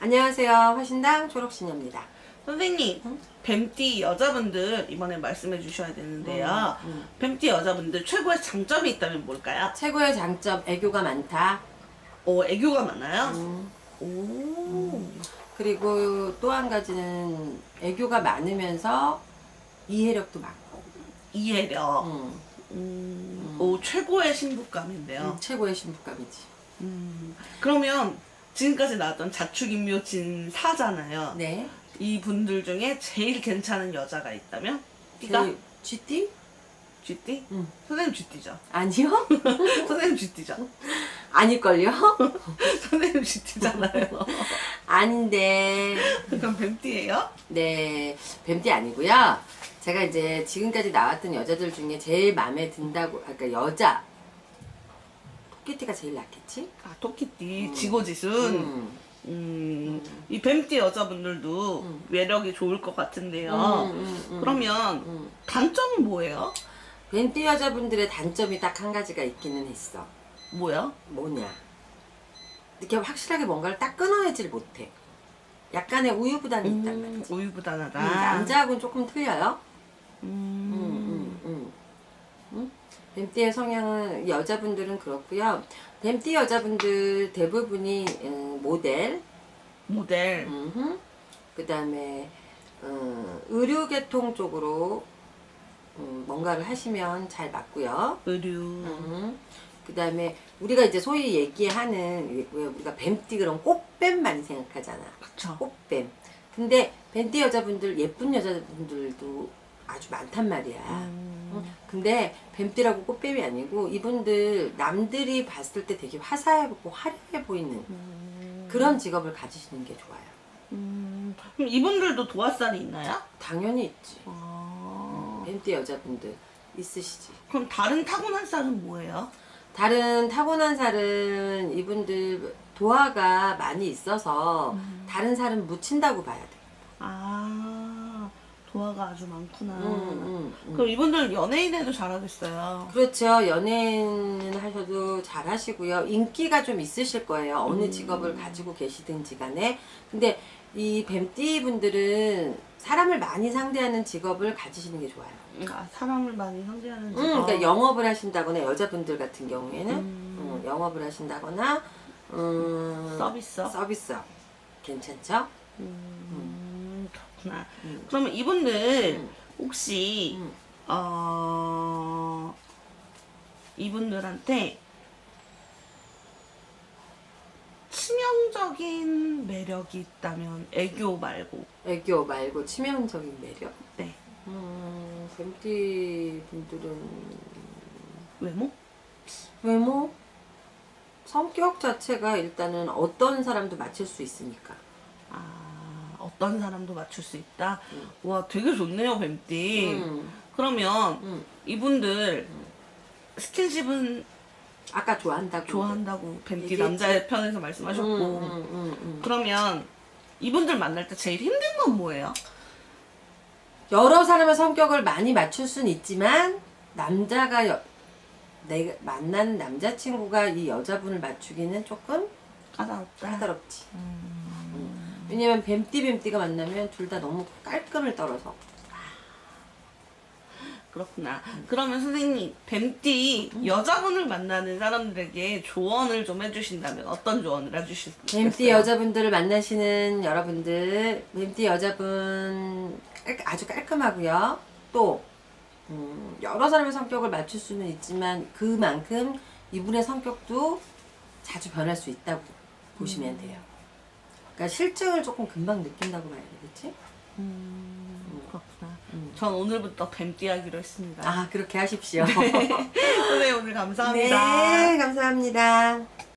안녕하세요. 화신당 초록신녀입니다. 선생님, 뱀띠 여자분들 이번에 말씀해 주셔야 되는데요. 음, 음. 뱀띠 여자분들 최고의 장점이 있다면 뭘까요? 최고의 장점, 애교가 많다. 어, 애교가 많아요? 음, 오. 그리고 또 한 가지는 애교가 많으면서 이해력도 많고. 이해력. 음, 음. 오, 최고의 신부감인데요. 음, 최고의 신부감이지. 음. 그러면 지금까지 나왔던 자축인묘 진사잖아요. 네. 이 분들 중에 제일 괜찮은 여자가 있다면? 띠가? 그 GT? 쥐띠? 음. 선생님 쥐띠죠? 아니요? 선생님 쥐띠죠? 아닐걸요? 선생님 쥐띠잖아요. 아닌데. 그럼 뱀띠예요? 네, 뱀띠 아니고요. 제가 이제 지금까지 나왔던 여자들 중에 제일 마음에 든다고, 아까 그러니까 여자. 토끼띠가 제일 낫겠지? 아, 토끼띠, 음. 지고지순. 음. 음, 이 뱀띠 여자분들도 음. 매력이 좋을 것 같은데요. 음, 음, 음. 그러면 음. 단점은 뭐예요? 뱀띠 여자분들의 단점이 딱 한 가지가 있기는 했어. 뭐야? 뭐냐? 이렇게 확실하게 뭔가를 딱 끊어내질 못해. 약간의 우유부단이 있단 음, 말이지. 우유부단하다. 음, 남자하고는 조금 틀려요. 음, 음, 음, 음. 음? 뱀띠의 성향은 여자분들은 그렇고요. 뱀띠 여자분들 대부분이 음, 모델, 모델. 그 다음에 어, 의료계통 쪽으로 음, 뭔가를 하시면 잘 맞고요. 의류. 그 다음에 우리가 이제 소위 얘기하는 왜 우리가 뱀띠 그럼 꽃뱀 많이 생각하잖아. 그쵸. 꽃뱀. 근데 뱀띠 여자분들 예쁜 여자분들도 아주 많단 말이야. 음, 응? 근데 뱀띠라고 꽃뱀이 아니고 이분들 남들이 봤을 때 되게 화사하고 화려해 보이는 음, 그런 직업을 가지시는 게 좋아요. 음, 그럼 이분들도 도화살이 있나요? 당연히 있지. 아, 뱀띠 여자분들 있으시지. 그럼 다른 타고난 살은 뭐예요? 다른 타고난 살은 이분들 도화가 많이 있어서 음. 다른 살은 묻힌다고 봐야 돼. 아, 도화가 아주 많구나. 음, 음, 음. 그럼 이분들 연예인에도 잘하겠어요. 그렇죠. 연예인 하셔도 잘하시고요. 인기가 좀 있으실 거예요. 어느 음. 직업을 가지고 계시든지 간에. 근데 이 뱀띠 분들은 사람을 많이 상대하는 직업을 가지시는 게 좋아요. 아, 사람을 많이 상대하는 음, 직업. 그러니까 영업을 하신다거나 여자분들 같은 경우에는 음. 음, 영업을 하신다거나 음, 서비스업? 서비스업 괜찮죠? 음, 그렇구나. 음. 그러면 이분들 음. 혹시 음. 어 이분들한테 치명적인 매력이 있다면 애교 말고 애교 말고 치명적인 매력. 네 음, 뱀띠 분들은 외모? 외모? 성격 자체가 일단은 어떤 사람도 맞출 수 있으니까. 아 어떤 사람도 맞출 수 있다. 음. 와 되게 좋네요 뱀띠. 음, 그러면 음. 이분들 스킨십은 아까 좋아한다고. 좋아한다고 뱀띠 얘기했지. 남자의 편에서 말씀하셨고 음, 음, 음, 음. 그러면 이분들 만날 때 제일 힘든 건 뭐예요? 여러 사람의 성격을 많이 맞출 수는 있지만 남자가 여, 내가 만난 남자친구가 이 여자분을 맞추기는 조금 까다롭다. 까다롭지. 음. 왜냐면 뱀띠 뱀띠가 만나면 둘 다 너무 깔끔을 떨어서. 그렇구나. 그러면 선생님 뱀띠 여자분을 만나는 사람들에게 조언을 좀 해주신다면 어떤 조언을 해주실 수 있겠어요? 뱀띠 여자분들을 만나시는 여러분들, 뱀띠 여자분 깔- 아주 깔끔하고요. 또 음, 여러 사람의 성격을 맞출 수는 있지만 그만큼 이분의 성격도 자주 변할 수 있다고 보시면 돼요. 그러니까 실증을 조금 금방 느낀다고 봐야 되겠지? 음, 그렇구나. 음. 전 오늘부터 뱀띠 하기로 했습니다. 아 그렇게 하십시오. 선생님 오늘 감사합니다. 네, 감사합니다.